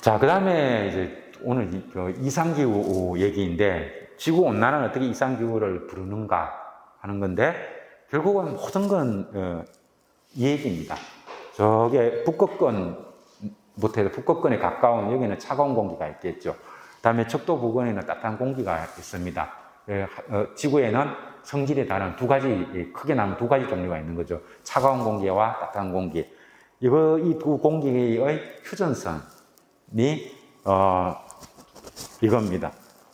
자, 그 다음에 이제 오늘 이- 그 이상기후 얘기인데, 지구 온난화는 어떻게 이상기후를 부르는가 하는 건데, 결국은 모든 건, 어, 이 얘기입니다. 저게 북극권, 못해도 북극권에 가까운 여기는 차가운 공기가 있겠죠. 그 다음에 척도 부근에는 따뜻한 공기가 있습니다. 예, 어, 지구에는 성질이 다른 두 가지, 예, 크게 나면 두 가지 종류가 있는 거죠. 차가운 공기와 따뜻한 공기. 이거, 이 두 공기의 휴전선이, 어, 이겁니다.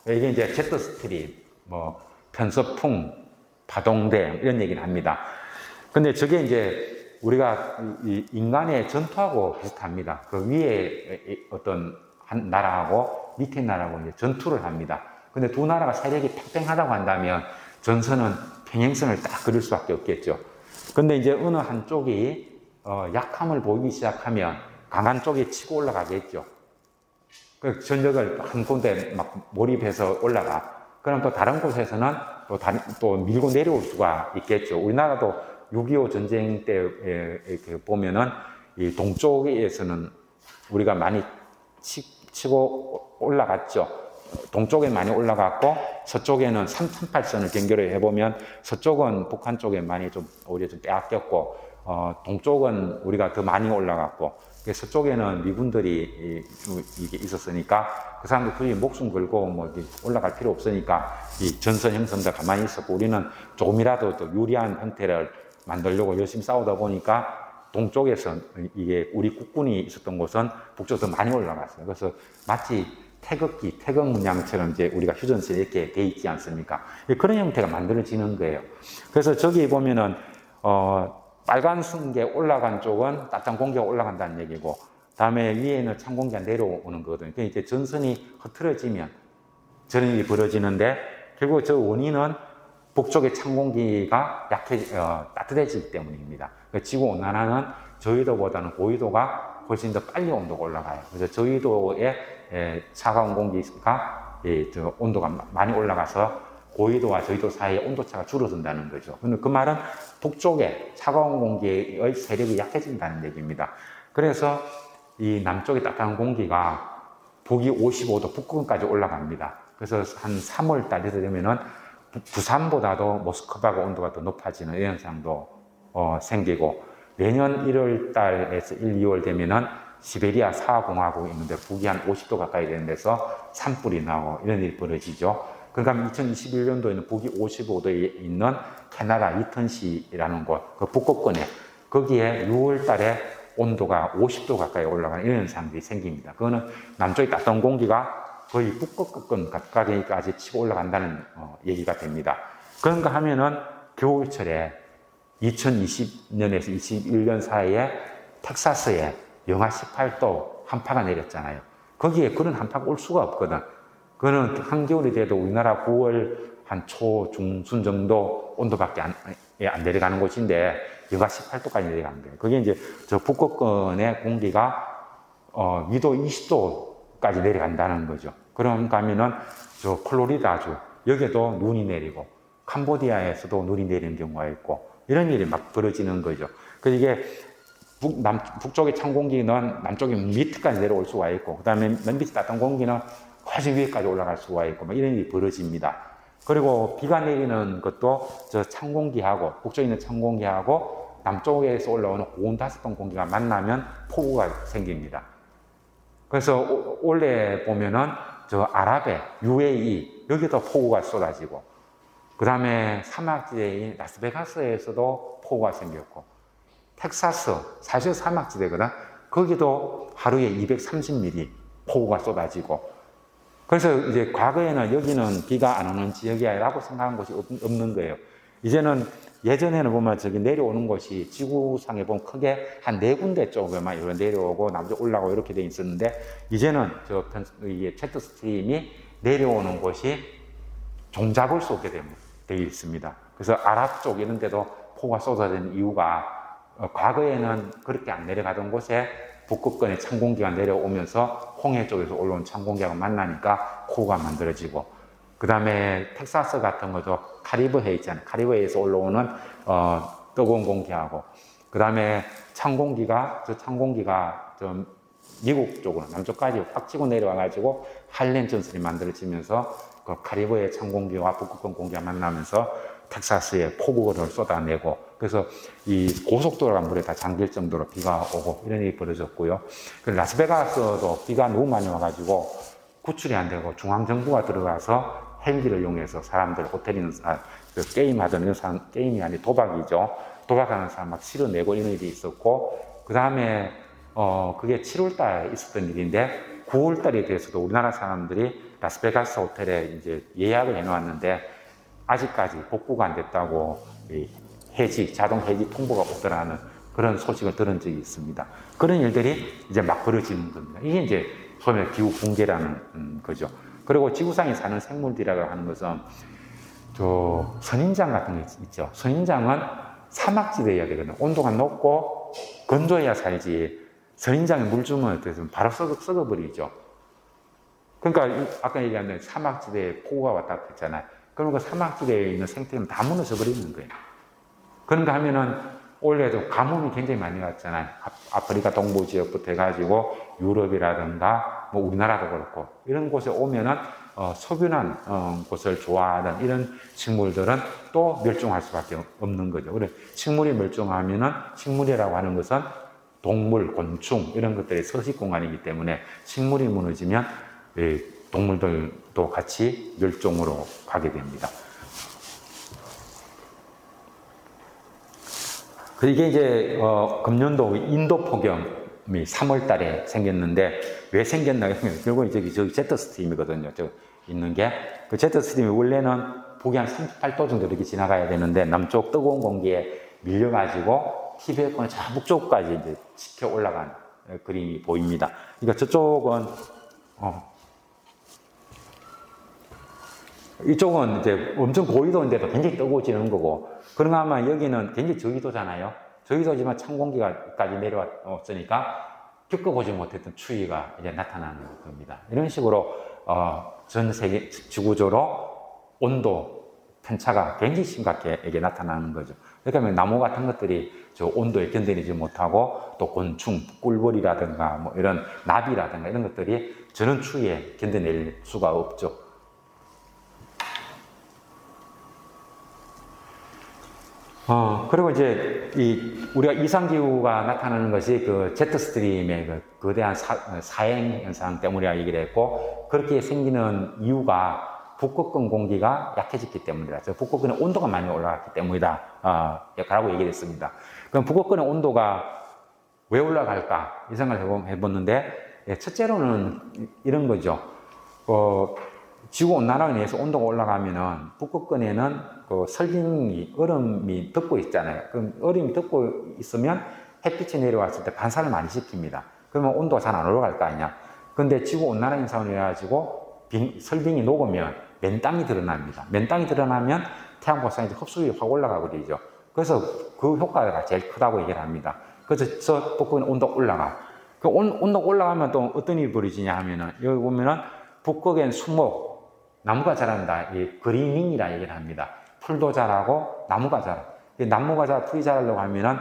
이게 이제 제트 스트림, 뭐, 편서풍, 파동대, 이런 얘기를 합니다. 근데 저게 이제 우리가 이 인간의 전투하고 비슷합니다. 그 위에 어떤 한 나라하고 밑에 나라하고 이제 전투를 합니다. 근데 두 나라가 세력이 팽팽하다고 한다면 전선은 평행선을 딱 그릴 수밖에 없겠죠. 근데 이제 어느 한쪽이 어, 약함을 보이기 시작하면 강한 쪽이 치고 올라가겠죠. 그 전력을 한 군데 막 몰입해서 올라가. 그럼 또 다른 곳에서는 또, 다, 또 밀고 내려올 수가 있겠죠. 우리나라도 6.25 전쟁 때 이렇게 보면은 이 동쪽에서는 우리가 많이 치, 치고 올라갔죠. 동쪽에 많이 올라갔고 서쪽에는 338선을 경계를 해보면 서쪽은 북한 쪽에 많이 좀 오히려 좀 빼앗겼고 어, 동쪽은 우리가 더 많이 올라갔고 서 서쪽에는 미군들이 이, 게 있었으니까 그 사람들 굳이 목숨 걸고 뭐 올라갈 필요 없으니까 이 전선 형성도 가만히 있었고 우리는 조금이라도 더 유리한 형태를 만들려고 열심히 싸우다 보니까 동쪽에서 이게 우리 국군이 있었던 곳은 더 많이 올라갔어요. 그래서 마치 태극기, 태극 문양처럼 이제 우리가 휴전선에 이렇게 돼 있지 않습니까? 그런 형태가 만들어지는 거예요. 그래서 저기 보면은, 어, 빨간 순게 올라간 쪽은 따뜻한 공기가 올라간다는 얘기고, 다음에 위에는 찬 공기가 내려오는 거거든요. 그러니까 이제 전선이 흐트러지면 일이 벌어지는데, 결국 저 원인은 북쪽의 찬 공기가 약해, 어, 따뜻해지기 때문입니다. 그러니까 지구 온난화는 저희도보다는 고위도가 훨씬 더 빨리 온도가 올라가요. 그래서 저희도에 예, 차가운 공기가 예, 저 온도가 많이 올라가서 고위도와 저희도 사이의 온도차가 줄어든다는 거죠. 그 말은 북쪽에 차가운 공기의 세력이 약해진다는 얘기입니다. 그래서 이 남쪽의 따뜻한 공기가 북이 55도 북극까지 올라갑니다. 그래서 한 3월 달에서 되면은 부산보다도 모스크바가 온도가 더 높아지는 현상도 어, 생기고 내년 1월 달에서 1, 2월 되면은 시베리아 사하공화국이 있는데 북이 한 50도 가까이 되는 데서 산불이 나고 이런 일이 벌어지죠. 그러니까 2021년도에는 북이 55도에 있는 캐나다 이턴시라는 곳, 그 북극권에 거기에 6월 달에 온도가 50도 가까이 올라가는 이런 현상들이 생깁니다. 그거는 남쪽의 따뜻한 공기가 거의 북극권 가까이까지 치고 올라간다는 어, 얘기가 됩니다. 그런가 하면은 겨울철에 2020년에서 21년 사이에 텍사스에 영하 18도 한파가 내렸잖아요. 거기에 그런 한파가 올 수가 없거든. 그거는 한겨울이 돼도 우리나라 9월 한 초, 중순 정도 온도밖에 안, 예, 안 내려가는 곳인데 영하 18도까지 내려가는 거예요. 그게 이제 저 북극권의 공기가 어, 위도 20도까지 내려간다는 거죠. 그런가 하면은 저 플로리다주 여기도 눈이 내리고 캄보디아에서도 눈이 내리는 경우가 있고 이런 일이 막 벌어지는 거죠. 그 이게 북, 남, 북쪽의 찬 공기는 남쪽의 밑까지 내려올 수가 있고, 그 다음에 맨 밑에 따뜻한 공기는 훨씬 위에까지 올라갈 수가 있고, 막 이런 일이 벌어집니다. 그리고 비가 내리는 것도 저 찬 공기하고, 북쪽에 있는 찬 공기하고, 남쪽에서 올라오는 고온 다습한 공기가 만나면 폭우가 생깁니다. 그래서 오, 올해 보면은 저 아랍의 UAE, 여기도 폭우가 쏟아지고, 그 다음에 사막지대인 라스베가스에서도 폭우가 생겼고, 텍사스, 사실 사막지대거든. 거기도 하루에 230mm 폭우가 쏟아지고. 그래서 이제 과거에는 여기는 비가 안 오는 지역이라고 생각한 곳이 없는 거예요. 이제는 예전에는 보면 저기 내려오는 곳이 지구상에 보면 크게 한 네 군데 쪽에만 이렇게 내려오고 나머지 올라가고 이렇게 돼 있었는데 이제는 저 이게 채트 스트림이 내려오는 곳이 종잡을 수 없게 되어 있습니다. 그래서 아랍 쪽 이런 데도 폭우가 쏟아지는 이유가 어, 과거에는 그렇게 안 내려가던 곳에 북극권의 찬 공기가 내려오면서 홍해 쪽에서 올라온 찬 공기하고 만나니까 코가 만들어지고 그 다음에 텍사스 같은 것도 카리브해 있잖아요. 카리브해에서 올라오는 어, 뜨거운 공기하고 그 다음에 찬 공기가 저 찬 공기가 좀 미국 쪽으로 남쪽까지 확 치고 내려와가지고 할렘 전선이 만들어지면서 그 카리브해 찬 공기와 북극권 공기가 만나면서 텍사스에 폭우를 쏟아내고 그래서 이 고속도로가 물에 다 잠길 정도로 비가 오고 이런 일이 벌어졌고요. 그 라스베가스도 비가 너무 많이 와가지고 구출이 안 되고 중앙정부가 들어가서 헬기를 이용해서 사람들 호텔 있는 그 게임하던 이런 사람, 게임이 아니 도박이죠. 도박하는 사람 막 실어내고 이런 일이 있었고 그 다음에 어 그게 7월달에 있었던 일인데 9월달에 대해서도 우리나라 사람들이 라스베가스 호텔에 이제 예약을 해놓았는데 아직까지 복구가 안 됐다고 이 해지 자동 해지 통보가 오더라는 그런 소식을 들은 적이 있습니다. 그런 일들이 이제 막 벌어지는 겁니다. 이게 이제 소위 기후 붕괴라는 음, 거죠. 그리고 지구상에 사는 생물들이라고 하는 것은 저 선인장 같은 게 있죠. 선인장은 사막지대에 되거든요. 온도가 높고 건조해야 살지. 선인장에 물 주면 어때서 바로 썩어, 썩어버리죠. 그러니까 이- 아까 얘기한 사막지대에 폭우가 왔다 했잖아요. 그러면 그 사막지대에 있는 생태는 다 무너져 버리는 거예요. 그런가 하면은 올해도 가뭄이 굉장히 많이 왔잖아요. 아- 아프리카 동부 지역부터 해가지고 유럽이라든가 뭐 우리나라도 그렇고 이런 곳에 오면은 어, 소변한 어, 곳을 좋아하는 이런 식물들은 또 멸종할 수밖에 없는 거죠. 그래 식물이 멸종하면은 식물이라고 하는 것은 동물, 곤충 이런 것들의 서식 공간이기 때문에 식물이 무너지면 이 동물들도 같이 멸종으로 가게 됩니다. 그 이게 이제 어, 금년도 인도 폭염이 3월 달에 생겼는데 왜 생겼나 하면 결국 저기 저기 제트 스트림이거든요. 저 있는 게 그 제트 스트림이 원래는 북위 한 38도 정도 이렇게 지나가야 되는데 남쪽 뜨거운 공기에 밀려가지고 티베트권 저 북쪽까지 이제 지켜 올라간 어, 그림이 보입니다. 그러니까 저쪽은 어, 이쪽은 이제 엄청 고위도인데도 굉장히 뜨거워지는 거고, 그런가 하면 여기는 굉장히 저기도잖아요. 저기도지만 찬 공기가까지 내려왔으니까 겪어보지 못했던 추위가 이제 나타나는 겁니다. 이런 식으로 어, 전 세계 지구적으로 온도 편차가 굉장히 심각하게 이게 나타나는 거죠. 그러니까 나무 같은 것들이 저 온도에 견디지 못하고 또 곤충, 꿀벌이라든가 뭐 이런 나비라든가 이런 것들이 저런 추위에 견뎌낼 수가 없죠. 어, 그리고 이제 이 우리가 이상기후가 나타나는 것이 그 제트 스트림의 그 거대한 사, 사행 현상 때문이라 얘기를 했고 그렇게 생기는 이유가 북극권 공기가 약해졌기 때문이다. 저 북극권의 온도가 많이 올라갔기 때문이다. 어, 라고 얘기를 했습니다. 그럼 북극권의 온도가 왜 올라갈까? 이 생각을 해봤는데, 예, 첫째로는 이런 거죠. 어, 지구 온난화로 인해서 온도가 올라가면은 북극권에는 그 설빙이 얼음이 덮고 있잖아요. 그럼 얼음이 덮고 있으면 햇빛이 내려왔을 때 반사를 많이 시킵니다. 그러면 온도가 잘 안 올라갈 거 아니야. 근데 지구 온난화 현상을 해가지고 빙- 설빙이 녹으면 맨땅이 드러납니다. 맨땅이 드러나면 태양 복사에 흡수율이 확 올라가고 되죠. 그래서 그 효과가 제일 크다고 얘기를 합니다. 그래서 저 북극은 온도 올라가. 그 온, 온도 올라가면 또 어떤 일이 벌어지냐 하면은 여기 보면은 북극엔 수목, 나무가 자란다. 이 그리닝이라 얘기를 합니다. 풀도 자라고 나무가 자라. 이 나무가 자라 풀이 자라려고 하면은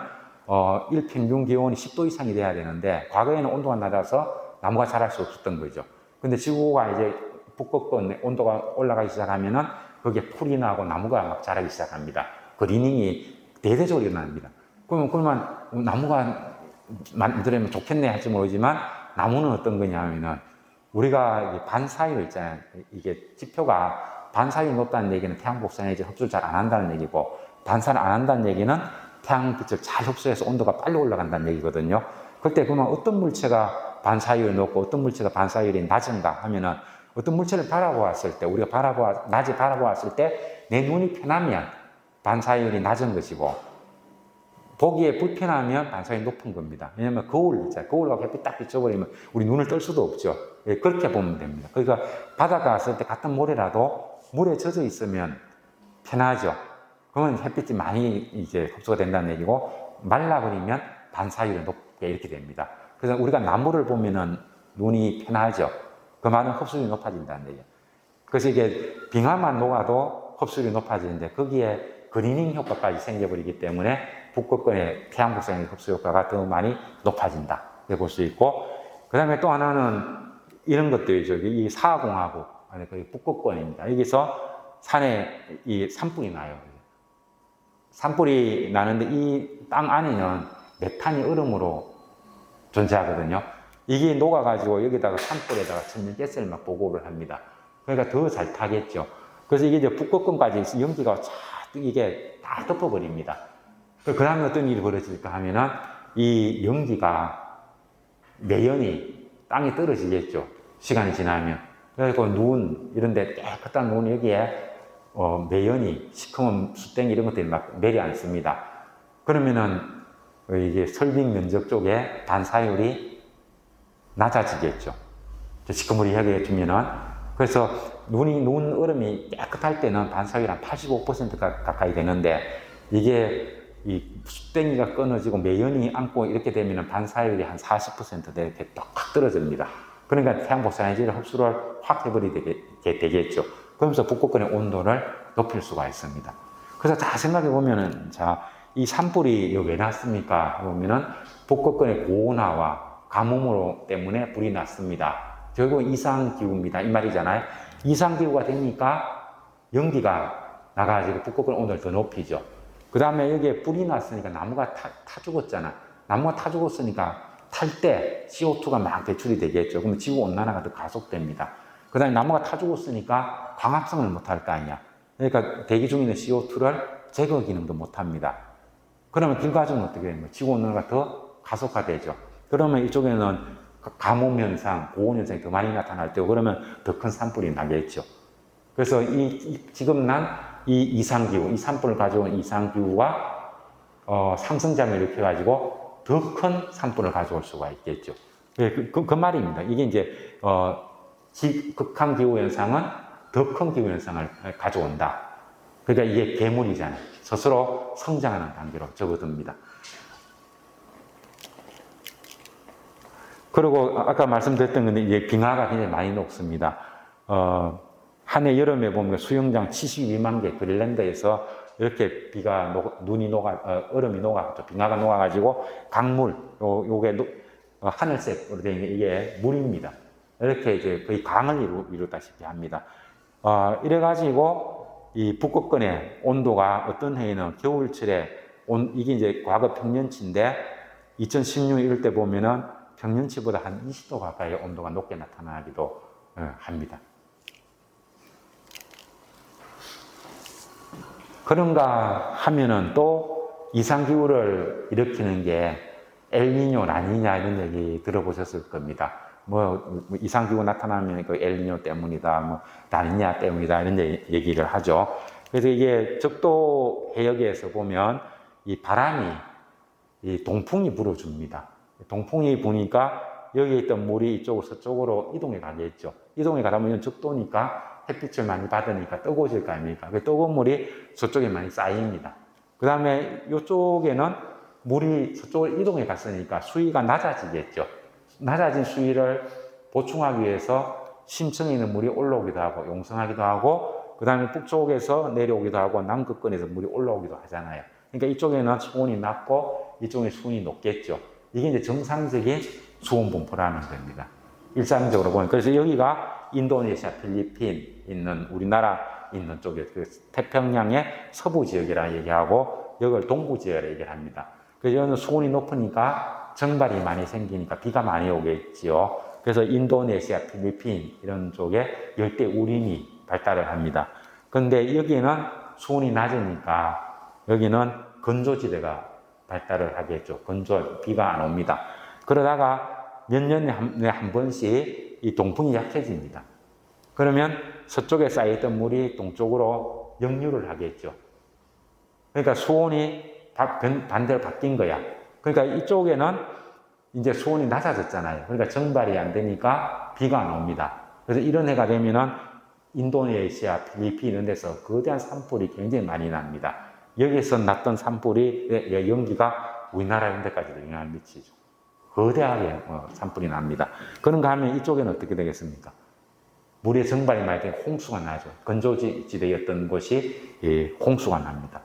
어, 일평균 기온이 10도 이상이 돼야 되는데 과거에는 온도가 낮아서 나무가 자랄 수 없었던 거죠. 근데 지구가 이제 북극권 온도가 올라가기 시작하면은 거기에 풀이 나고 나무가 막 자라기 시작합니다. 그리닝이 대대적으로 일어납니다. 그러면 그러면 나무가 만들면 좋겠네 할지 모르지만 나무는 어떤 거냐 하면은 우리가 이 반사율 있잖아요. 이게 지표가 반사율이 높다는 얘기는 태양 복사에너지 흡수를 잘 안 한다는 얘기고 반사를 안 한다는 얘기는 태양빛을 잘 흡수해서 온도가 빨리 올라간다는 얘기거든요. 그때 그러면 어떤 물체가 반사율이 높고 어떤 물체가 반사율이 낮은가 하면은 어떤 물체를 바라보았을 때 우리가 바라보아 낮에 바라보았을 때 내 눈이 편하면 반사율이 낮은 것이고 보기에 불편하면 반사율이 높은 겁니다. 왜냐하면 거울 있잖아요. 거울하고 햇빛 딱 비춰버리면 우리 눈을 뜰 수도 없죠. 예, 그렇게 보면 됩니다. 그러니까 바닷가 갔을 때 같은 모래라도 물에 젖어 있으면 편하죠. 그러면 햇빛이 많이 이제 흡수가 된다는 얘기고 말라버리면 반사율이 높게 이렇게 됩니다. 그래서 우리가 나무를 보면은 눈이 편하죠. 그 말은 흡수율이 높아진다는 얘기예요. 그래서 이게 빙하만 녹아도 흡수율이 높아지는데 거기에 그리닝 효과까지 생겨버리기 때문에 북극권의 태양 복사의 흡수 효과가 더 많이 높아진다. 이렇게 볼 수 있고 그 다음에 또 하나는 이런 것들이죠. 이 사공화국, 아니, 그 북극권입니다. 여기서 산에 이 산불이 나요. 산불이 나는데 이 땅 안에는 메탄이 얼음으로 존재하거든요. 이게 녹아가지고 여기다가 산불에다가 천연가스를 막 보고를 합니다. 그러니까 더 잘 타겠죠. 그래서 이게 이제 북극권까지 연기가 쫙 이게 다 덮어버립니다. 그 다음에 어떤 일이 벌어질까 하면은 이 연기가 매연이 땅에 떨어지겠죠. 시간이 지나면. 그래서 눈, 이런데 깨끗한 눈 여기에 어, 매연이, 시커먼 수땡 이런 것들이 막 내려앉습니다. 그러면은 이게 설빙 면적 쪽에 반사율이 낮아지겠죠. 시커물이 하게 되면은 그래서 눈이 눈 얼음이 깨끗할 때는 반사율 한 85% 가까이 되는데 이게 이 수땡이가 끊어지고 매연이 안고 이렇게 되면 반사율이 한 40% 이렇게 딱 떨어집니다. 그러니까 태양복사에너지를 흡수를 확 해버리게 되겠죠. 그러면서 북극권의 온도를 높일 수가 있습니다. 그래서 다 생각해 보면은 자, 이 산불이 왜 났습니까? 보면은 북극권의 고온화와 가뭄으로 때문에 불이 났습니다. 결국 이상기후입니다. 이 말이잖아요. 이상기후가 되니까 연기가 나가지고 북극권 온도를 더 높이죠. 그 다음에 여기에 불이 났으니까 나무가 타, 타 죽었잖아. 나무가 타 죽었으니까 탈 때 CO2가 막 배출이 되겠죠. 그러면 지구 온난화가 더 가속됩니다. 그 다음에 나무가 타 죽었으니까 광합성을 못할 거 아니야. 그러니까 대기 중에 있는 CO2를 제거 기능도 못 합니다. 그러면 결과적으로 어떻게 되면 지구 온난화가 더 가속화되죠. 그러면 이쪽에는 가뭄 현상, 고온 현상이 더 많이 나타날 때고 그러면 더 큰 산불이 나겠죠. 그래서 이, 이 지금 난 이 이상 기후, 이 산불을 가져온 이상 기후가 어, 상승장을 일으켜 가지고 더 큰 산불을 가져올 수가 있겠죠. 예, 그, 그, 그 말입니다. 이게 이제 어, 극한 기후 현상은 더 큰 기후 현상을 가져온다. 그러니까 이게 괴물이잖아요. 스스로 성장하는 단계로 접어듭니다. 그리고 아까 말씀드렸던 건데 이제 빙하가 굉장히 많이 녹습니다. 어, 한 해 여름에 보면 수영장 72만 개 그린란드에서 이렇게 비가 녹, 눈이 녹아 어, 얼음이 녹아 빙하가 녹아가지고 강물 요 요게 노, 어, 하늘색으로 되어 있는 이게 물입니다. 이렇게 이제 거의 강을 이루, 이루다시피 합니다. 어, 이래가지고 이 북극권의 온도가 어떤 해에는 겨울철에 온, 이게 이제 과거 평년치인데 2016 이럴 때 보면은 평년치보다 한 20도 가까이 온도가 높게 나타나기도 어, 합니다. 그런가 하면은 또 이상기후를 일으키는 게 엘니뇨, 라니냐 이런 얘기 들어보셨을 겁니다. 뭐, 뭐 이상기후 나타나면 그 엘니뇨 때문이다, 뭐 라니냐 때문이다 이런 얘기를 하죠. 그래서 이게 적도 해역에서 보면 이 바람이 이 동풍이 불어줍니다. 동풍이 부니까 여기 있던 물이 이쪽으로 서쪽으로 이동해 가겠죠. 이동해 가다 보면 적도니까 햇빛을 많이 받으니까 뜨거워질 거 아닙니까? 그 뜨거운 물이 저쪽에 많이 쌓입니다. 그 다음에 이쪽에는 물이 저쪽을 이동해 갔으니까 수위가 낮아지겠죠. 낮아진 수위를 보충하기 위해서 심층에 있는 물이 올라오기도 하고 용성하기도 하고 그 다음에 북쪽에서 내려오기도 하고 남극권에서 물이 올라오기도 하잖아요. 그러니까 이쪽에는 수온이 낮고 이쪽에 수온이 높겠죠. 이게 이제 정상적인 수온 분포라는 겁니다. 일상적으로 보면. 그래서 여기가 인도네시아, 필리핀 있는 우리나라 있는 쪽에 그 태평양의 서부 지역이라 얘기하고 여기를 동부 지역이라 얘기를 합니다. 그래서 여기는 수온이 높으니까 정발이 많이 생기니까 비가 많이 오겠지요. 그래서 인도네시아, 필리핀 이런 쪽에 열대 우림이 발달을 합니다. 근데 여기는 수온이 낮으니까 여기는 건조지대가 발달을 하겠죠. 건조, 비가 안 옵니다. 그러다가 몇 년에 한, 한 번씩 이 동풍이 약해집니다. 그러면 서쪽에 쌓여있던 물이 동쪽으로 역류를 하겠죠. 그러니까 수온이 반대로 바뀐 거야. 그러니까 이쪽에는 이제 수온이 낮아졌잖아요. 그러니까 정발이 안 되니까 비가 안 옵니다. 그래서 이런 해가 되면은 인도네시아, 필리핀 이런 데서 거대한 산불이 굉장히 많이 납니다. 여기서 났던 산불이 연기가 우리나라 이런 데까지도 영향을 미치죠. 거대하게 어, 산불이 납니다. 그런가 하면 이쪽에는 어떻게 되겠습니까? 물의 정발이 많이 되면 홍수가 나죠. 건조지대였던 곳이 홍수가 납니다.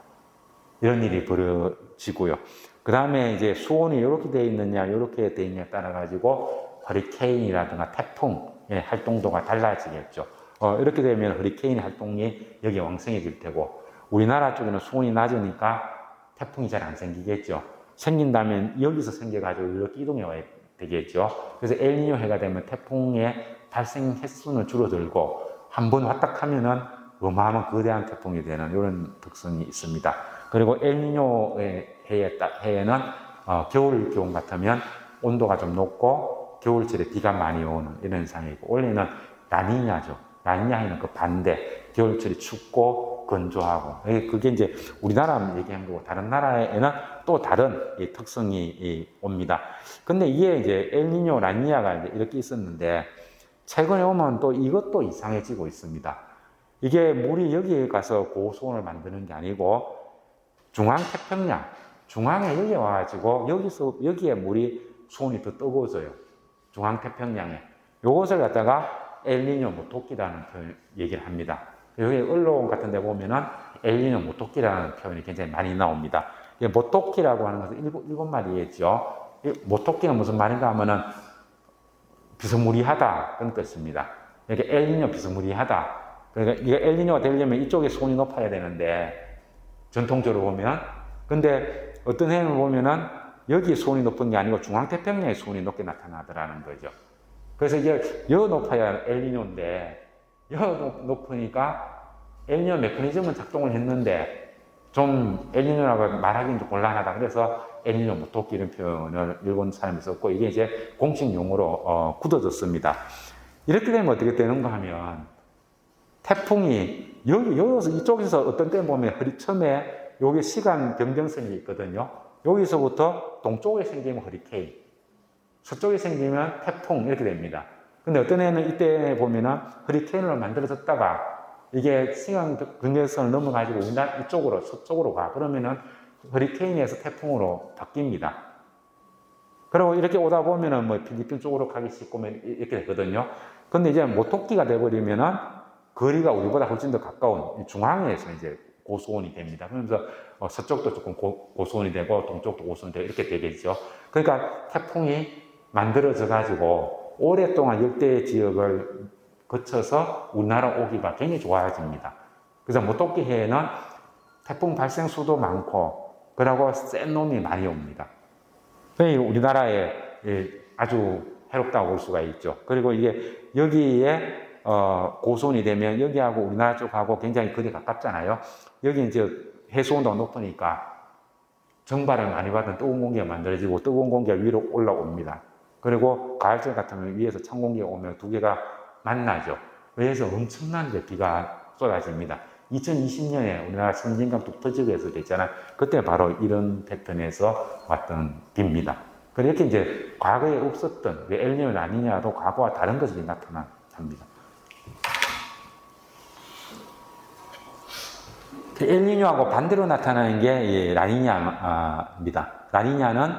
이런 일이 벌어지고요. 그 다음에 이제 수온이 이렇게 되어 있느냐, 이렇게 되어 있느냐에 따라 가지고 허리케인이라든가 태풍의 활동도가 달라지겠죠. 어, 이렇게 되면 허리케인 활동이 여기 왕성해질 테고 우리나라 쪽에는 수온이 낮으니까 태풍이 잘 안 생기겠죠. 생긴다면 여기서 생겨가지고 이렇게 이동해 와야 되겠죠. 그래서 엘니뇨 해가 되면 태풍의 발생 횟수는 줄어들고 한 번 왔다 하면은 어마어마한 거대한 태풍이 되는 이런 특성이 있습니다. 그리고 엘니뇨의 해에, 따- 해에는 어, 겨울 기온 같으면 온도가 좀 높고 겨울철에 비가 많이 오는 이런 있고 원래는 라니냐죠. 라니냐에는 그 반대 겨울철이 춥고 건조하고 예, 그게 이제 우리나라 얘기한 거고 다른 나라에는 또 다른 이 특성이 이 옵니다. 근데 이게 이제 엘니뇨 라니냐가 이제 이렇게 있었는데 최근에 오면 또 이것도 이상해지고 있습니다. 이게 물이 여기에 가서 고수온을 만드는 게 아니고 중앙 태평양 중앙에 여기 와가지고 여기서 여기에 물이 수온이 더 뜨거워져요. 중앙 태평양에 요것을 갖다가 엘니뇨 모토끼라는 표현 얘기를 합니다. 여기 언론 같은 데 보면은 엘니뇨 모토끼라는 표현이 굉장히 많이 나옵니다. 이 모토끼라고 하는 것은 일본, 일본 말이겠죠. 이 모토끼는 무슨 말인가 하면은 비스무리하다 그런 뜻입니다. 이게 엘니뇨 비스무리하다. 그러니까 이게 엘니뇨가 되려면 이쪽에 수온이 높아야 되는데 전통적으로 보면 근데 어떤 해를 보면은 여기 수온이 높은 게 아니고 중앙 태평양의 수온이 높게 나타나더라는 거죠. 그래서 이제 여 높아야 엘니뇨인데 여 높- 높으니까 엘니뇨 메커니즘은 작동을 했는데 좀 엘니뇨라고 말하기는 좀 곤란하다. 그래서 엘니뇨 모토끼 이런 표현을 일본 사람이 썼고 이게 이제 공식 용어로 어, 굳어졌습니다. 이렇게 되면 어떻게 되는가 하면 태풍이 여기 여기서 이쪽에서 어떤 때 보면 허리 처음에 여기 시간 변경성이 있거든요. 여기서부터 동쪽에 생기면 허리케인, 서쪽에 생기면 태풍 이렇게 됩니다. 근데 어떤 애는 이때 보면은 허리케인으로 만들어졌다가 이게 시간 변경성을 넘어가지고 우리나라 이쪽으로 서쪽으로 가 그러면은 허리케인에서 태풍으로 바뀝니다. 그리고 이렇게 오다 보면은 뭐 필리핀 쪽으로 가기 쉽고 뭐 이렇게 되거든요. 근데 이제 모토끼가 돼버리면은 거리가 우리보다 훨씬 더 가까운 이 중앙에서 이제 고수온이 됩니다. 그러면서 어, 서쪽도 조금 고, 고수온이 되고 동쪽도 고수온이 되고 이렇게 되겠죠. 그러니까 태풍이 만들어져 가지고 오랫동안 열대 지역을 거쳐서 우리나라 오기가 굉장히 좋아집니다. 그래서 모토끼 해에는 태풍 발생 수도 많고 그러고 센 놈이 많이 옵니다. 그러니 우리나라에 예, 아주 해롭다고 볼 수가 있죠. 그리고 이게 여기에 어, 고수온이 되면 여기하고 우리나라 쪽하고 굉장히 거리 가깝잖아요. 여기 이제 해수 온도가 높으니까 정발을 많이 받은 뜨거운 공기가 만들어지고 뜨거운 공기가 위로 올라옵니다. 그리고 가을철 같으면 위에서 찬 공기가 오면 두 개가 만나죠. 그래서 엄청난 비가 쏟아집니다. 2020년에 우리나라 선진강 북터지구에서 됐잖아요. 그때 바로 이런 패턴에서 왔던 비입니다. 그렇게 이제 과거에 없었던 그 엘니뇨 라니냐도 과거와 다른 것이 나타납니다. 그 엘니뇨하고 반대로 나타나는 게이 라니냐입니다. 라니냐는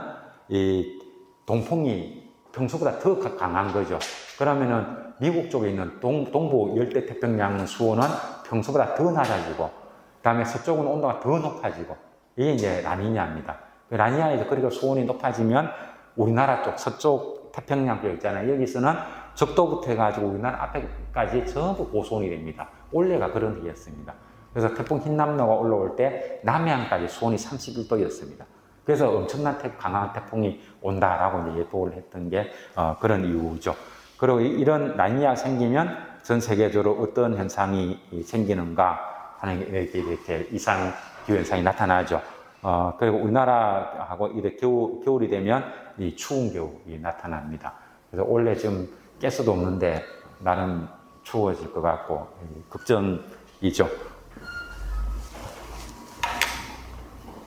이 동풍이 평소보다 더 가- 강한 거죠. 그러면은 미국 쪽에 있는 동, 동부 열대 태평양 수온은 평소보다 더 낮아지고, 그 다음에 서쪽은 온도가 더 높아지고, 이게 이제 라니냐입니다. 그 라니냐에서 그리고 수온이 높아지면 우리나라 쪽 서쪽 태평양 쪽 있잖아요. 여기서는 적도부터 해가지고 우리나라 앞에까지 전부 고수온이 됩니다. 원래가 그런 해였습니다. 그래서 태풍 흰남노가 올라올 때 남해안까지 수온이 31도였습니다. 그래서 엄청난 태, 강한 태풍이 온다라고 예보를 했던 게 어, 그런 이유죠. 그리고 이- 이런 라니냐 생기면 전 세계적으로 어떤 현상이 이 생기는가 하는 게 이렇게, 이상 기후 현상이 나타나죠. 어, 그리고 우리나라하고 이렇게 겨울, 겨울이 되면 이 추운 겨울이 나타납니다. 그래서 원래 좀 가스도 없는데 나름 추워질 것 같고 걱정이죠.